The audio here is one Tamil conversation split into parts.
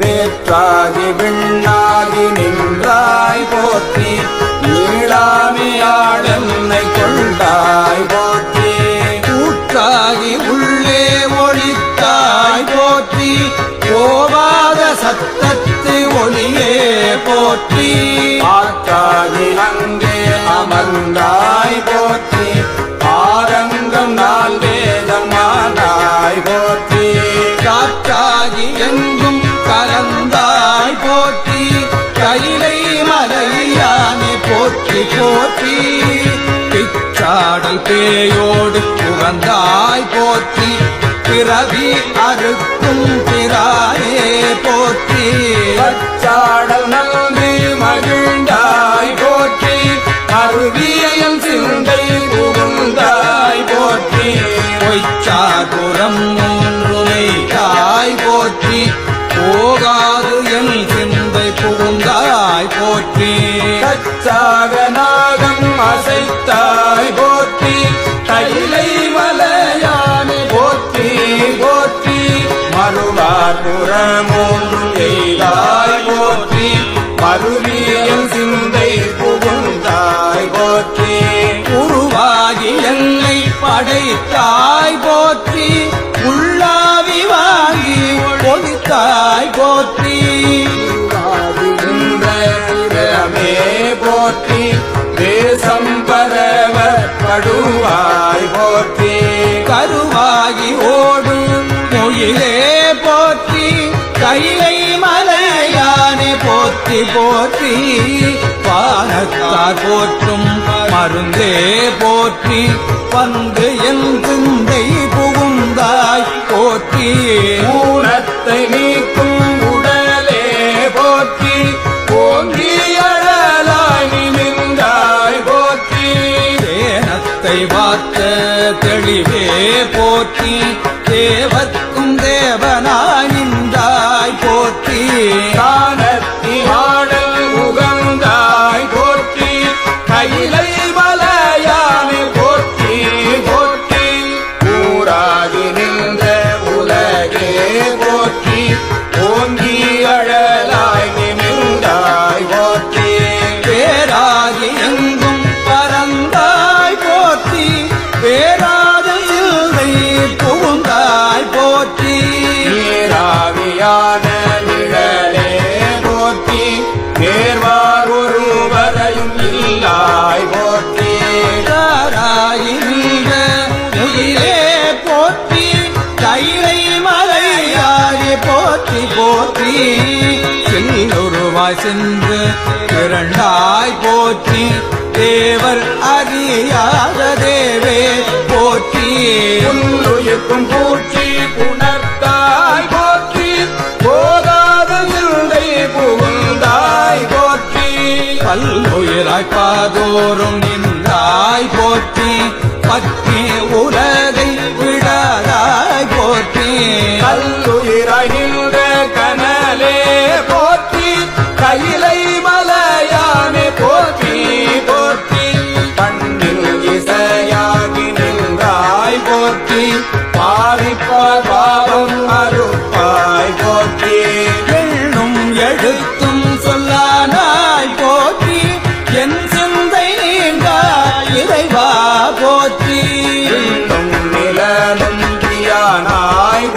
வேற்றாகி விண்ணாகி நின்றாய் போற்றி நீளாமியாடன்னை கொண்டாய் போ போற்றி பிச்சாடல் பேயோடு புகந்தாய் போற்றி பிறவி அறுக்கும் பிறானே போற்றி. பச்சாடல் நல்ல கச்சாக நாகம் அசைத்தாய் போற்றி. கைலை மலையானை போற்றி போற்றி. மறுவார் புறமூன்றும் எய்தாய் போற்றி. மறுவியல் சிந்தை புகுந்தாய் போற்றி. உருவாகி என்னை படைத்தாய் போற்றி. உள்ளாவி வாங்கி ஒழித்தாய் போற்றி. கையிலே போற்றி கைலை மலையானே போற்றி போற்றி. வானத்தார் போற்றும் மருந்தே போற்றி. வந்து என் சிந்தை புகுந்தாய் போற்றி. ஊனத்தை நீக்கும் உடலே போற்றி. ஓங்கி அழலாய் நிமிந்தாய் போற்றி. தேனத்தை பார்த்த தெளிவே போற்றி. தேவத்தை முயிலே போற்றி கைலை மலையாரி போற்றி போற்றி. செல்லுருவாய் சென்று திரண்டாய் போற்றி. தேவர் அறியாத தேவே போற்றி. உள்ளுயிர்க்கும் போற்றி புன பல்லுயிராய் பாதோறும் நின்றாய் போற்றி பற்றி உலகை விடாதாய் போற்றி. கல்லுயிராய் நின்ற நாய்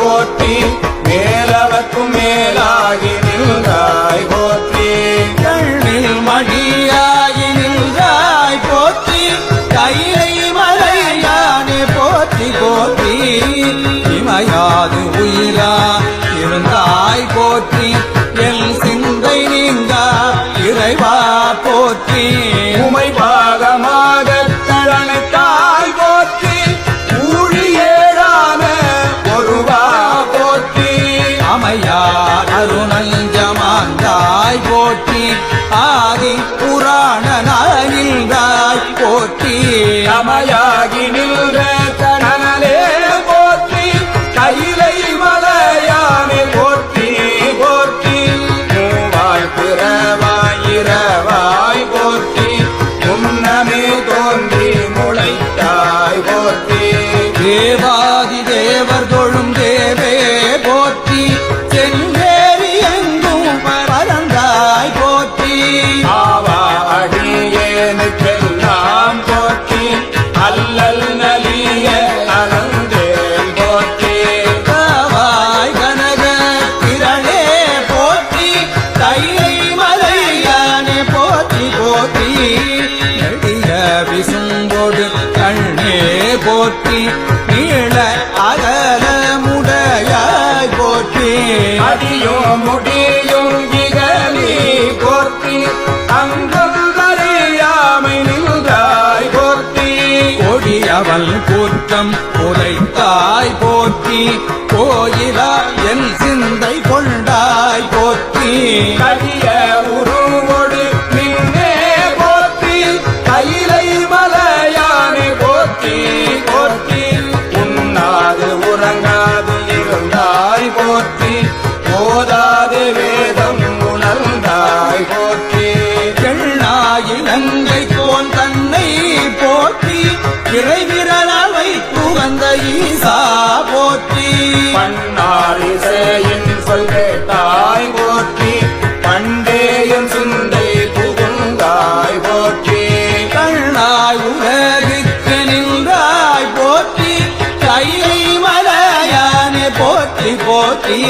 போற்றி நீள அகல முடையாய் போற்றி. அடியோ முடியோ இகலி போற்றி அங்கம் அறியாமை நின்றாய் போற்றி. கொடியவள் கூற்றம் உரைத்தாய் போற்றி கோயிலா என் சிந்தை கொண்டாய் போற்றி. கடிய ஈசா போற்றி. பன்னாரிசையின் சொல் கேட்டாய் போற்றி. பண்டேயும் சிந்தை புகுந்தாய் போற்றி. கண்ணாய் உலகிற்கு நின்றாய் போற்றி. கைலை மலையானே போற்றி போற்றி.